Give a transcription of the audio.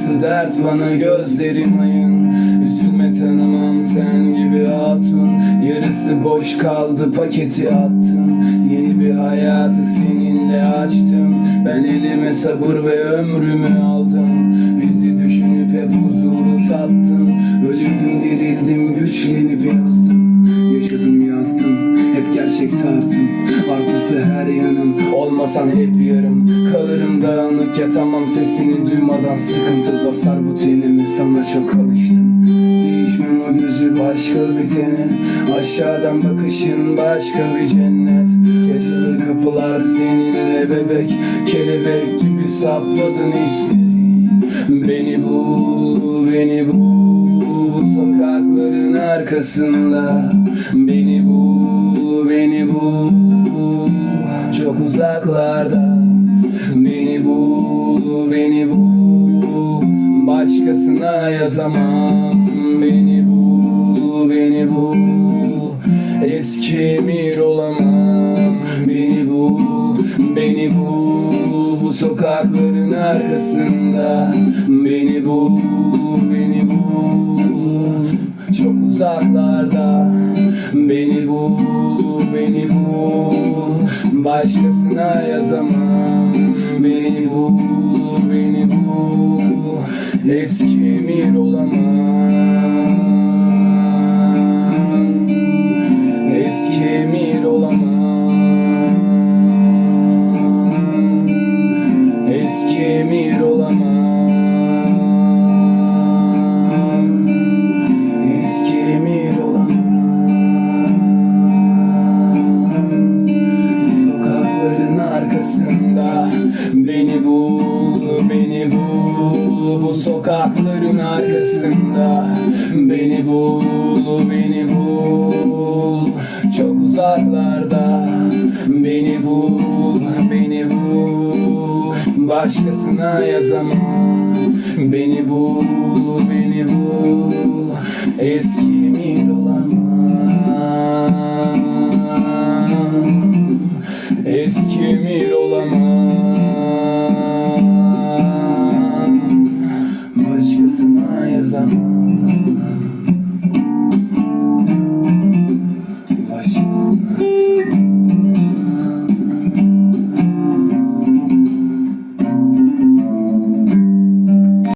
sert bana gözlerin ayın. Üzülme tanımam sen gibi hatun. Yarısı boş kaldı paketi attım Yeni bir hayatı seninle açtım. Ben elime sabır ve ömrümü aldım tartım Artısı her yanım. Olmasan hep yarım Kalırım dağınık yatamam. Sesini duymadan Sıkıntı basar bu tenimi. Sana çok alıştım. Değişmem o gözü başka bir tene. Aşağıdan bakışın başka bir cennet. Geceleri kapılar seninle bebek. Kelebek gibi sapladın hisleri. Beni bul, beni bul. Bu sokakların arkasında. Beni bul, uzaklarda. Beni bul, beni bul. Başkasına yazamam. Beni bul, beni bul. Eski emir olamam. Beni bul, beni bul. Bu sokakların arkasında. Beni bul, uzaklarda Beni bul, beni bul. Başkasına yazamam. Beni bul, beni bul. Eski emir olamam Beni bul, beni bul Bu sokakların arkasında. Beni bul, beni bul Çok uzaklarda. Beni bul, beni bul Başkasına yazamam. Beni bul, beni bul Eski emir olamam. Eski emir olamam